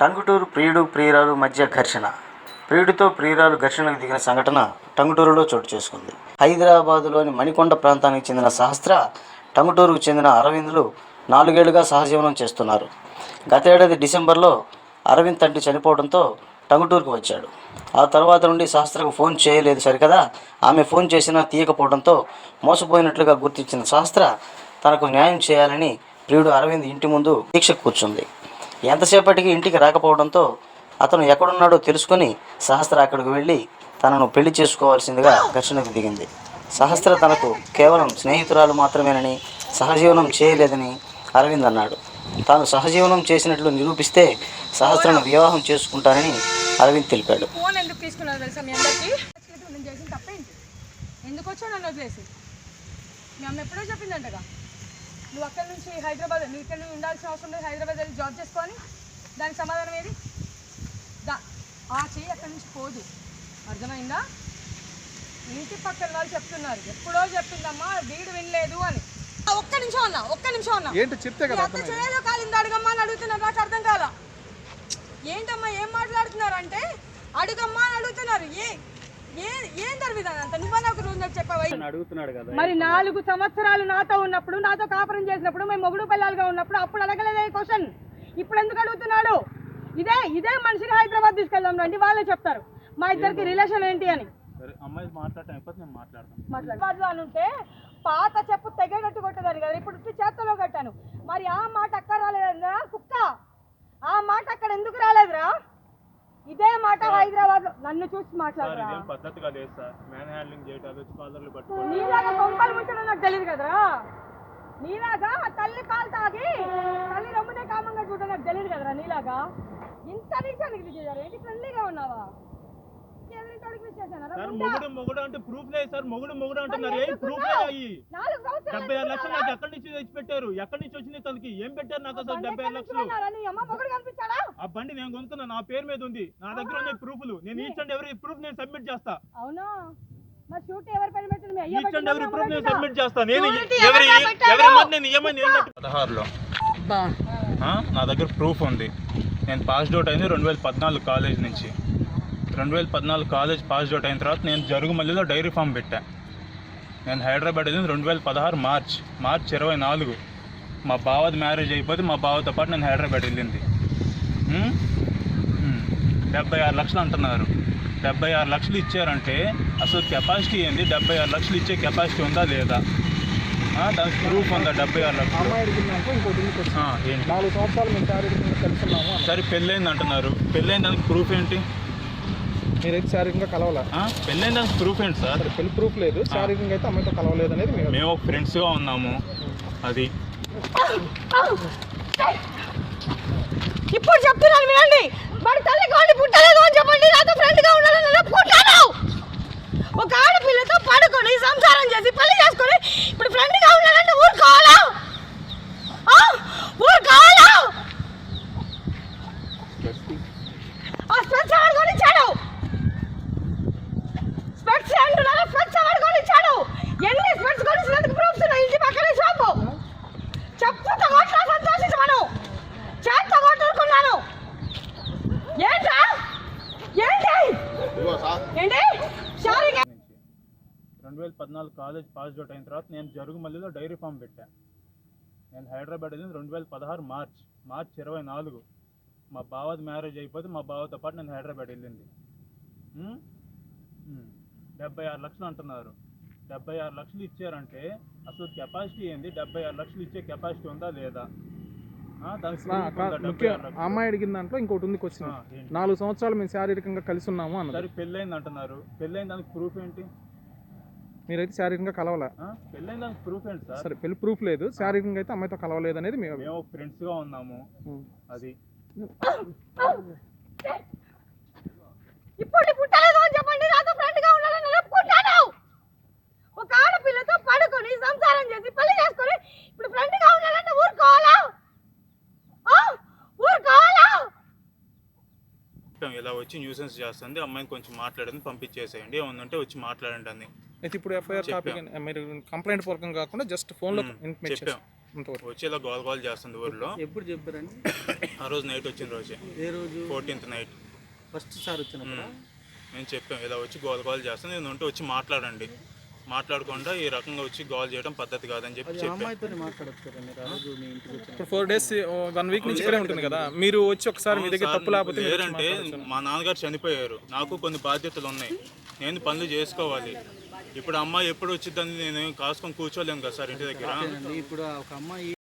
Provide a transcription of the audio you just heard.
టంగుటూరు ప్రియుడు ప్రియురాలు మధ్య ఘర్షణ. ప్రియుడితో ప్రియురాలు ఘర్షణకు దిగిన సంఘటన టంగుటూరులో చోటు చేసుకుంది. హైదరాబాదులోని మణికొండ ప్రాంతానికి చెందిన సహస్ర టంగుటూరుకు చెందిన అరవిందులు నాలుగేళ్ళుగా సహజీవనం చేస్తున్నారు. గతేడాది డిసెంబర్లో అరవింద్ తండ్రి చనిపోవడంతో టంగుటూరుకు వచ్చాడు. ఆ తర్వాత నుండి శాస్త్రకు ఫోన్ చేయలేదు సరికదా? ఆమె ఫోన్ చేసినా తీయకపోవడంతో మోసపోయినట్లుగా గుర్తించిన శాస్త్ర తనకు న్యాయం చేయాలని ప్రియుడు అరవింద్ ఇంటి ముందు దీక్ష కూర్చుంది. ఎంతసేపటికి ఇంటికి రాకపోవడంతో అతను ఎక్కడున్నాడో తెలుసుకుని సహస్ర అక్కడికి వెళ్ళి తనను పెళ్ళి చేసుకోవాల్సిందిగా ఘర్షణకు దిగింది. సహస్ర తనకు కేవలం స్నేహితురాలు మాత్రమేనని సహజీవనం చేయలేదని అరవింద్ అన్నాడు. తాను సహజీవనం చేసినట్లు నిరూపిస్తే సహస్రను వివాహం చేసుకుంటానని అరవింద్ తెలిపాడు. ఫోన్ ఎందుకు తీసుకున్నారు తెలుసా మీ చేసిన తప్పేంటి ఎందుకు నన్ను వదిలేసి? మీ అమ్మ ఎప్పుడో చెప్పిందంటగా? నువ్వు అక్కడి నుంచి హైదరాబాద్ నువ్వు ఇక్కడ నుండి ఉండాల్సిన అవసరం లేదు. హైదరాబాద్ వెళ్ళి జాబ్ చేసుకొని దానికి సమాధానం ఏది? దా. ఆ చెయ్యి అక్కడి నుంచి పోదు. అర్థమైందా? ఇంటి పక్కన వాళ్ళు చెప్తున్నారు. ఎప్పుడో చెప్పిందమ్మా వీడు వినలేదు అని. ఒక్క నిమిషం అన్నా ఒక్క నిమిషం అన్నా. ఏంటి చెప్తే కదా అత్త చేయలో కాలింది అడుగమ్మా అని అడుగుతున్నారు. నాకు అర్థం కాల? ఏంటమ్మా ఏం మాట్లాడుతున్నారంటే అడుగమ్మా అని అడుగుతున్నారు. ఏ ఏ ఏం జరుగుతుంది అంత? నువ్వు నాకు రోజు నాకు చెప్పావా? అడుగుతున్నాడు కదా మరి నాలుగు సంవత్సరాలు నాతో ఉన్నప్పుడు నాతో కాపురం చేసినప్పుడు మేము మొగుడు పిల్లలుగా ఉన్నప్పుడు అప్పుడు అడగలేదే క్వశ్చన్ ఇప్పుడు ఎందుకు అడుగుతున్నాడు? ఇదే ఇదే మనిషిని హైదరాబాద్ తీసుకెళ్దాం రండి వాళ్ళే చెప్తారు. మా ఇద్దరికి రిలేషన్ ఏంటి అని. సరే అమ్మాయి మాట్లాడటం అయిపోతే నేను మాట్లాడతాను. మాట్లాడు. అని ఉంటే పాత చెప్పు తెగేటట్టు కొట్టేదాన్ని కదా ఇప్పుడు చేత్తలో కట్టాను. మరి ఆ మాట అక్కడ రాలేదురా కుక్క. ఆ మాట అక్కడ ఎందుకు రాలేదురా? ఇదే మాట హైదరాబాద్లో నన్ను చూసి మాట్లాడరా? ఇదేం పద్ధతిగా లేదు సార్. మ్యాన్ హ్యాండ్లింగ్ చేయటాలు వచ్చి కాలర్లు పట్టుకోవడం. నీలాగా కొంపలు ముంచడం నాకు తెలియదు కదరా? నీలాగా తల్లి పాలు తాగి తల్లి రొమ్మునే కామంగా చూడడం నాకు తెలియదు కదరా నీలాగా ఇంత చేశారు? ఏంటి ఫ్రెండ్లీగా? సార్? మొగుడు మొగుడు అంటే ప్రూఫ్ లేదు సార్ మొగుడు మొగుడు అంటున్నారు. ఏం ప్రూఫ్? లేదు అయ్యి డెబ్బై ఆరు లక్షలు? నాకు ఎక్కడి నుంచి తెచ్చి పెట్టారు ఎక్కడి నుంచి వచ్చింది తనకి? ఏం పెట్టారు నాకు అసలు బండి డెబ్బై ఆరు లక్షలు? ఆ బండి నేను కొనుక్కున్నా నా పేరు మీద ఉంది. నా దగ్గర ఉన్నాయి ప్రూఫ్లు. నేను ఈచ్ అండ్ ఎవరి ప్రూఫ్ నేను సబ్మిట్ చేస్తా. అవునా పదహారులో. నా దగ్గర ప్రూఫ్ ఉంది. నేను పాస్డ్ అవుట్ అయింది రెండు వేల పద్నాలుగు కాలేజ్ నుంచి. రెండు వేల పద్నాలుగు కాలేజ్ పాస్డ్ అవుట్ అయిన తర్వాత నేను జరుగుమల్లిలో డైరీ ఫామ్ పెట్టా. నేను హైదరాబాద్ వెళ్ళింది రెండు వేల పదహారు మార్చ్ మార్చ్ ఇరవై నాలుగు. మా బావది మ్యారేజ్ అయిపోతే మా బావతో పాటు నేను హైదరాబాద్ వెళ్ళింది. డెబ్బై ఆరు లక్షలు అంటున్నారు. డెబ్బై ఆరు లక్షలు ఇచ్చారంటే అసలు కెపాసిటీ ఏంది? డెబ్బై ఆరు లక్షలు ఇచ్చే కెపాసిటీ ఉందా లేదా? దానికి ప్రూఫ్ ఉందా డెబ్బై ఆరు లక్షలు. సరే పెళ్ళైంది అంటున్నారు. పెళ్ళైన దానికి ప్రూఫ్ ఏంటి? మీరైతే శారీరకంగా కలవాలా? పెళ్ళైన దానికి ప్రూఫ్ ఏంటి సార్? పెళ్ళి ప్రూఫ్ లేదు. శారీరకంగా అయితే అమ్మాయితో కలవలేదు అనేది మేము ఫ్రెండ్స్గా ఉన్నాము. అది. ఇప్పుడు చెప్తున్నాను వినండి. వాడి తల్లి కోడి పుట్టలేదు అని చెప్పండి. నాతో ఫ్రెండ్గా ఉండాలని నేను పుట్టాను. ఒక ఆడపిల్లతో పడుకొని సంసారం చేసి పెళ్ళి చేసుకొని ఇప్పుడు ఫ్రెండ్గా ఉండాలంటే ఊరుకోవాలా ఆ? ఊరుకోవాలా ఆ స్పెట్స్ ఆడుకొని ఇచ్చాడు స్పెట్స్ అంటున్నారా స్పెట్స్ ఆడుకొని ఇచ్చాడు ఎన్ని స్పెట్స్ కొనిచ్చినందుకు ప్రూఫ్స్ ఉన్నాయి ఇంటి పక్కనే షాపు చెప్పుతో కొట్లా సంతోషించమను చేత్తో కొట్టుకున్నాను ఏంటా ఏంటి ఏంటి సారీ నుంచి రెండు వేల పద్నాలుగు కాలేజ్ పాస్ అవుట్ అయిన తర్వాత నేను జరుగుమల్లిలో డైరీ ఫామ్ పెట్టా. నేను హైదరాబాద్ వెళ్ళింది రెండు వేల పదహారు మార్చ్ మార్చ్ ఇరవై నాలుగు. మా బావది మ్యారేజ్ అయిపోతే మా బావతో పాటు నేను హైదరాబాద్ వెళ్ళింది. డెబ్బై ఆరు లక్షలు అంటున్నారు. డెబ్బై ఆరు లక్షలు ఇచ్చారంటే అసలు కెపాసిటీ ఏంది? డెబ్బై ఆరు లక్షలు ఇచ్చే కెపాసిటీ ఉందా లేదా? అమ్మాయి అడిగిన దాంట్లో ఇంకోటి ఉంది క్వశ్చన్? నాలుగు సంవత్సరాలు మేము శారీరకంగా కలిసి ఉన్నాము అన్నది. సరే పెళ్ళైంది అంటున్నారు. పెళ్ళైన దానికి ప్రూఫ్ ఏంటి? మీరైతే శారీరకంగా కలవాలా? పెళ్ళైన ప్రూఫ్ ఏంటి సార్? సరే పెళ్ళి ప్రూఫ్ లేదు. శారీరకంగా అయితే అమ్మాయితో కలవలేదు అనేది మేము మేము ఫ్రెండ్స్గా ఉన్నాము. అది. ఇప్పుడు పుట్టలేదు అని చెప్పండి. నాతో ఫ్రెండ్గా ఉండాలని ఒక ఆడపిల్లతో పడుకొని సంసారం చేసి పెళ్ళి చేసుకొని ఇప్పుడు ఫ్రెండ్గా ఉండాలంటే ఊరుకోవాలా? ఆ? ఊరుకోవాలా? చెప్పాం ఇలా వచ్చి న్యూసెన్స్ చేస్తుంది. అమ్మాయిని కొంచెం మాట్లాడింది పంపించేసేయండి. ఏముందంటే వచ్చి మాట్లాడండి అని అయితే ఇప్పుడు ఎఫ్ఐఆర్ కాపీ మీరు కంప్లైంట్ పూర్వకం కాకుండా జస్ట్ ఫోన్లో ఇంటిమేట్ చెప్పాం. ఇంతవరకు వచ్చి ఇలా గోల్ గోల్ చేస్తుంది ఊర్లో. ఎప్పుడు చెప్పారండి? ఆ రోజు నైట్ వచ్చిన రోజే. ఏ రోజు? ఫోర్టీన్త్ నైట్ ఫస్ట్ సార్ వచ్చినప్పుడు? నేను చెప్పాను ఇలా వచ్చి గోల్ గోల్ చేస్తాను నేను ఉంటే వచ్చి మాట్లాడండి. మాట్లాడకుండా ఈ రకంగా వచ్చి గోల్ చేయడం పద్ధతి కాదని చెప్పి వచ్చిన ఇప్పుడు ఫోర్ డేస్ వన్ వీక్ నుంచి ఇక్కడే ఉంటుంది కదా. మీరు వచ్చి ఒకసారి మీ దగ్గర తప్పు లేకపోతే లేరంటే మా నాన్నగారు చనిపోయారు. నాకు కొన్ని బాధ్యతలు ఉన్నాయి. నేను పనులు చేసుకోవాలి. ఇప్పుడు అమ్మాయి ఎప్పుడు వచ్చిందని నేను కాసుకొని కూర్చోలేము కదా సార్ ఇంటి దగ్గర? ఇప్పుడు ఒక అమ్మాయి